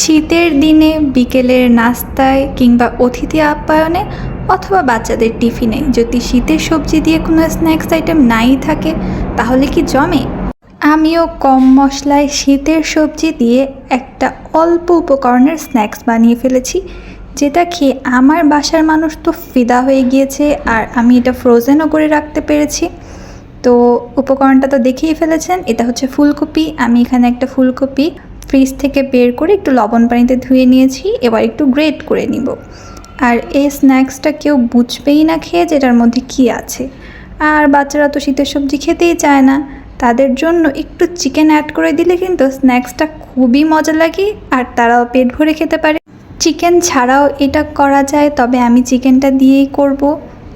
শীতের দিনে, বিকেলের নাস্তায় কিংবা অতিথি আপ্যায়নে অথবা বাচ্চাদের টিফিনে যদি শীতের সবজি দিয়ে কোনো স্ন্যাক্স আইটেম নাই থাকে, তাহলে কি জমে? আমিও কম মশলায় শীতের সবজি দিয়ে একটা অল্প উপকরণের স্ন্যাক্স বানিয়ে ফেলেছি, যেটা খেয়ে আমার বাসার মানুষ তো ফিদা হয়ে গিয়েছে আর আমি এটা ফ্রোজেনও করে রাখতে পেরেছি। তো উপকরণটা তো দেখেই ফেলেছেন, এটা হচ্ছে ফুলকপি। আমি এখানে একটা ফুলকপি ফ্রিজ থেকে বের করে একটু লবণ পানিতে ধুয়ে নিয়েছি, এবার একটু গ্রেট করে নিব। আর এই স্ন্যাক্সটা কেউ বুঝবেই না খেয়ে যেটার মধ্যে কী আছে। আর বাচ্চারা তো শীতের সবজি খেতেই চায় না। তাদের জন্য একটু চিকেন অ্যাড করে দিলে কিন্তু স্ন্যাক্সটা খুবই মজা লাগে আর তারাও পেট ভরে খেতে পারে। চিকেন ছাড়াও এটা করা যায়, তবে আমি চিকেনটা দিয়েই করব।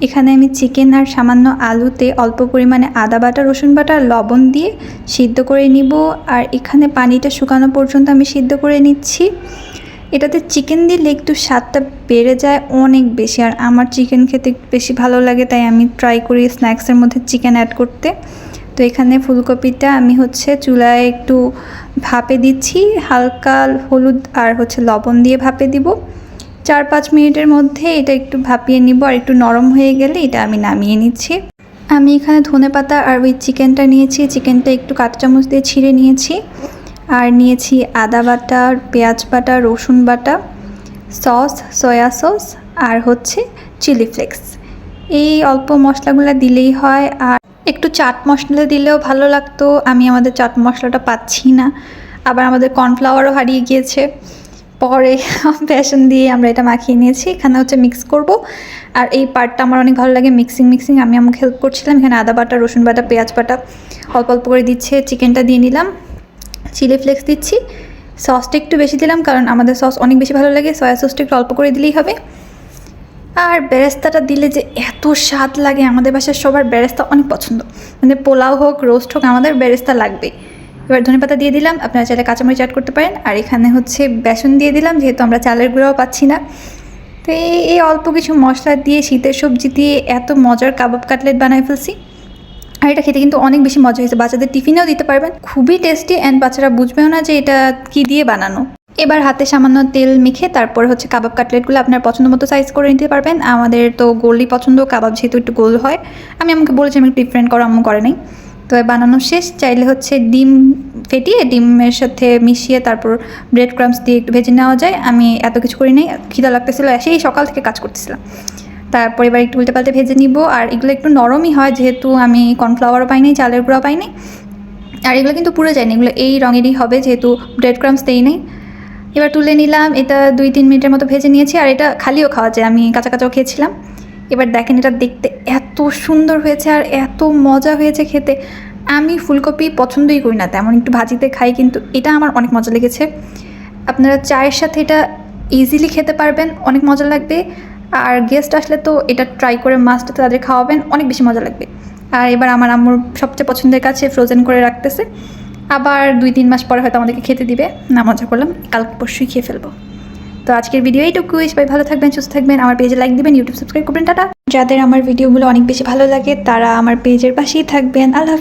এখানে আমি চিকেন আর সামান্য আলুতে অল্প পরিমাণে আদা বাটা, রসুন বাটা লবণ দিয়ে সিদ্ধ করে নিব। আর এখানে পানিটা শুকানো পর্যন্ত আমি সিদ্ধ করে নিচ্ছি। এটাতে চিকেন দিলে একটু স্বাদটা বেড়ে যায় অনেক বেশি। আর আমার চিকেন খেতে বেশি ভালো লাগে, তাই আমি ট্রাই করি স্ন্যাক্সের মধ্যে চিকেন অ্যাড করতে। তো এখানে ফুলকপিটা আমি হচ্ছে চুলায় একটু ভাপে দিচ্ছি, হালকা হলুদ আর হচ্ছে লবণ দিয়ে ভাপে দিব। চার পাঁচ মিনিটের মধ্যে এটা একটু ভাপিয়ে নিব আর একটু নরম হয়ে গেলে এটা আমি নামিয়ে নিচ্ছি। আমি এখানে ধনে পাতা আর ওই চিকেনটা নিয়েছি, চিকেনটা একটু কাঁচা চামচ দিয়ে ছিঁড়ে নিয়েছি। আর নিয়েছি আদা বাটা, পেঁয়াজ বাটা, রসুন বাটা, সস, সয়া সস আর হচ্ছে চিলি ফ্লেক্স। এই অল্প মশলাগুলো দিলেই হয় আর একটু চাট মশলা দিলেও ভালো লাগতো। আমি আমাদের চাট মশলাটা পাচ্ছি না। আবার আমাদের কর্নফ্লাওয়ারও হারিয়ে গিয়েছে। পরে বেসন দিয়ে আমরা এটা মাখিয়ে নিয়েছি। এখানে হচ্ছে মিক্স করব। আর এই পার্টটা আমার অনেক ভালো লাগে মিক্সিং মিক্সিং আমি আমাকে হেল্প করছিলাম। এখানে আদা বাটা, রসুন বাটা, পেঁয়াজ বাটা অল্প অল্প করে দিচ্ছে চিকেনটা দিয়ে নিলাম। চিলি ফ্লেক্স দিচ্ছি। সসটা একটু বেশি দিলাম কারণ আমাদের সস অনেক বেশি ভালো লাগে। সয়া সসটা একটু অল্প করে দিলেই হবে। আর বেরেস্তাটা দিলে যে এত স্বাদ লাগে আমাদের বাসার সবার বেরেস্তা অনেক পছন্দ। মানে পোলাও হোক রোস্ট হোক, আমাদের বেরেস্তা লাগবেই। এবার ধনেপাতা দিয়ে দিলাম। আপনারা চাইলে কাঁচামরিচ অ্যাড করতে পারেন। আর এখানে হচ্ছে বেসন দিয়ে দিলাম, যেহেতু আমরা চালের গুঁড়াও পাচ্ছি না। তো এই এই অল্প কিছু মশলা দিয়ে শীতের সবজি দিয়ে এত মজার কাবাব কাটলেট বানাই ফেলছি। আর এটা খেতে কিন্তু অনেক বেশি মজা হয়েছে। বাচ্চাদের টিফিনেও দিতে পারবেন। খুবই টেস্টি অ্যান্ড বাচ্চারা বুঝবেও না যে এটা কি দিয়ে বানানো। এবার হাতে সামান্য তেল মেখে তারপর হচ্ছে কাবাব কাটলেটগুলো আপনার পছন্দ মতো সাইজ করে নিতে পারবেন। আমাদের তো গোলই পছন্দ, কাবাব যেহেতু একটু গোল হয়। আমি আমাকে বলেছি আমি একটু ডিফারেন্ট করো আম্মু করে নাই। তো বানানো শেষ, চাইলে হচ্ছে ডিম ফেটিয়ে ডিমের সাথে মিশিয়ে তারপর ব্রেড ক্রামস দিয়ে একটু ভেজে নেওয়া যায়। আমি এত কিছু করি নাই, খিদা লাগতেছিল সেই সকাল থেকে কাজ করতেছিলাম। তারপর এবার একটু উল্টে পাল্টে ভেজে নিব, আর এগুলো একটু নরমই হয়, যেহেতু আমি কর্নফ্লাওয়ারও পাইনি, চালের গুঁড়ো পাইনি। আর এগুলো কিন্তু পুড়ে যায়নি, এগুলো এই রঙেরই হবে, যেহেতু ব্রেড ক্রামস দেই নেই। এবার তুলে নিলাম, এটা দুই তিন মিনিটের মতো ভেজে নিয়েছি, আর এটা খালিও খাওয়া যায়, আমি কাঁচা কাঁচাও খেয়েছিলাম। এবার দেখেন এটা দেখতে এত সুন্দর হয়েছে আর এত মজা হয়েছে খেতে। আমি ফুলকপি পছন্দই করি না, তেমন একটু ভাজিতে খাই, কিন্তু এটা আমার অনেক মজা লেগেছে। আপনারা চায়ের সাথে এটা ইজিলি খেতে পারবেন, অনেক মজা লাগবে। আর গেস্ট আসলে তো এটা ট্রাই করে মাছটা তাদের খাওয়াবেন, অনেক বেশি মজা লাগবে। আর এবার আমার আম্মুর সবচেয়ে পছন্দের কাছে ফ্রোজেন করে রাখতেছে। আবার দুই তিন মাস পরে হয়তো আমাদেরকে খেতে দিবে। না মজা করলাম কাল পরশুই খেয়ে ফেলব। তো আজকের ভিডিও এইটুকুই সবাই ভালো থাকবেন, সুস্থ থাকবেন। আমার পেজে লাইক দিবেন ইউটিউব সাবস্ক্রাইব করবেন। টাটা। যাদের আমার ভিডিওগুলো অনেক বেশি ভালো লাগে, তারা আমার পেজের পাশেই থাকবেন। আল্লাহ